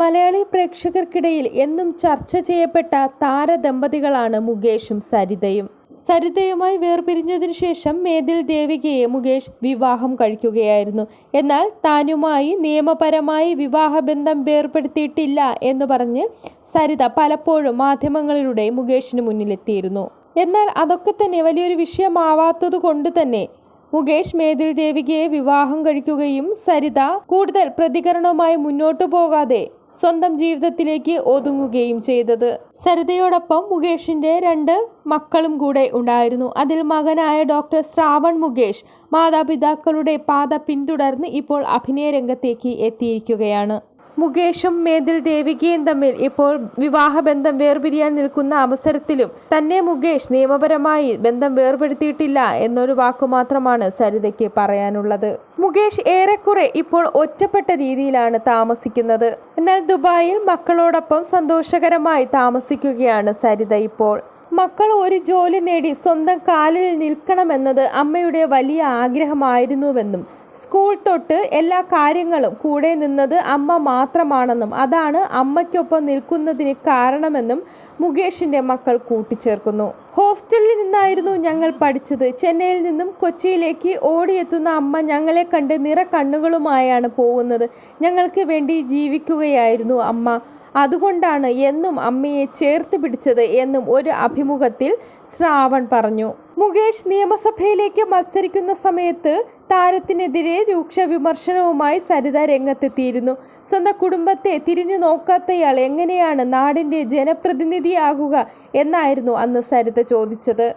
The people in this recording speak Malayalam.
മലയാളി പ്രേക്ഷകർക്കിടയിൽ എന്നും ചർച്ച ചെയ്യപ്പെട്ട താരദമ്പതികളാണ് മുകേഷും സരിതയും. സരിതയുമായി വേർപിരിഞ്ഞതിനു ശേഷം മേതിൽ ദേവികയെ മുകേഷ് വിവാഹം കഴിക്കുകയായിരുന്നു. എന്നാൽ താനുമായി നിയമപരമായി വിവാഹബന്ധം വേർപ്പെടുത്തിയിട്ടില്ല എന്ന് പറഞ്ഞ് സരിത പലപ്പോഴും മാധ്യമങ്ങളിലൂടെ മുകേഷിന് മുന്നിലെത്തിയിരുന്നു. എന്നാൽ അതൊക്കെ തന്നെ വലിയൊരു വിഷയമാവാത്തത് കൊണ്ട് തന്നെ മുകേഷ് മേതിൽ ദേവികയെ വിവാഹം കഴിക്കുകയും സരിത കൂടുതൽ പ്രതികരണവുമായി മുന്നോട്ടു പോകാതെ സ്വന്തം ജീവിതത്തിലേക്ക് ഒതുങ്ങുകയും ചെയ്തത്. സരിതയോടൊപ്പം മുകേഷിന്റെ രണ്ട് മക്കളും കൂടെ ഉണ്ടായിരുന്നു. അതിൽ മകനായ ഡോക്ടർ ശ്രാവൺ മുകേഷ് മാതാപിതാക്കളുടെ പാത പിന്തുടർന്ന് ഇപ്പോൾ അഭിനയ രംഗത്തേക്ക് എത്തിയിരിക്കുകയാണ്. മുകേഷും മേതിൽ ദേവികയും തമ്മിൽ ഇപ്പോൾ വിവാഹബന്ധം വേർപിരിയാൻ നിൽക്കുന്ന അവസരത്തിലും തന്നെ മുകേഷ് നിയമപരമായി ബന്ധം വേർപെടുത്തിയിട്ടില്ല എന്നൊരു വാക്കു മാത്രമാണ് സരിതയ്ക്ക് പറയാനുള്ളത്. മുകേഷ് ഏറെക്കുറെ ഇപ്പോൾ ഒറ്റപ്പെട്ട രീതിയിലാണ് താമസിക്കുന്നത്. എന്നാൽ ദുബായിൽ മക്കളോടൊപ്പം സന്തോഷകരമായി താമസിക്കുകയാണ് സരിത ഇപ്പോൾ. മക്കൾ ഒരു ജോലി നേടി സ്വന്തം കാലിൽ നിൽക്കണമെന്നത് അമ്മയുടെ വലിയ ആഗ്രഹമായിരുന്നുവെന്നും സ്കൂൾ തൊട്ട് എല്ലാ കാര്യങ്ങളും കൂടെ നിന്നത് അമ്മ മാത്രമാണെന്നും അതാണ് അമ്മയ്ക്കൊപ്പം നിൽക്കുന്നതിന് കാരണമെന്നും മുകേഷിന്റെ മക്കൾ കൂട്ടിച്ചേർക്കുന്നു. ഹോസ്റ്റലിൽ നിന്നായിരുന്നു ഞങ്ങൾ പഠിച്ചത്. ചെന്നൈയിൽ നിന്നും കൊച്ചിയിലേക്ക് ഓടിയെത്തുന്ന അമ്മ ഞങ്ങളെ കണ്ട് നിറ കണ്ണുകളുമായാണ് പോകുന്നത്. ഞങ്ങൾക്ക് വേണ്ടി ജീവിക്കുകയായിരുന്നു അമ്മ. അതുകൊണ്ടാണ് എന്നും അമ്മയെ ചേർത്ത് പിടിച്ചത് എന്നും ഒരു അഭിമുഖത്തിൽ ശ്രാവൺ പറഞ്ഞു. മുകേഷ് നിയമസഭയിലേക്ക് മത്സരിക്കുന്ന സമയത്ത് താരത്തിനെതിരെ രൂക്ഷ വിമർശനവുമായി സരിത രംഗത്തെത്തിയിരുന്നു. സ്വന്തം കുടുംബത്തെ തിരിഞ്ഞു നോക്കാത്തയാൾ എങ്ങനെയാണ് നാടിന്റെ ജനപ്രതിനിധിയാകുക എന്നായിരുന്നു അന്ന് സരിത ചോദിച്ചത്.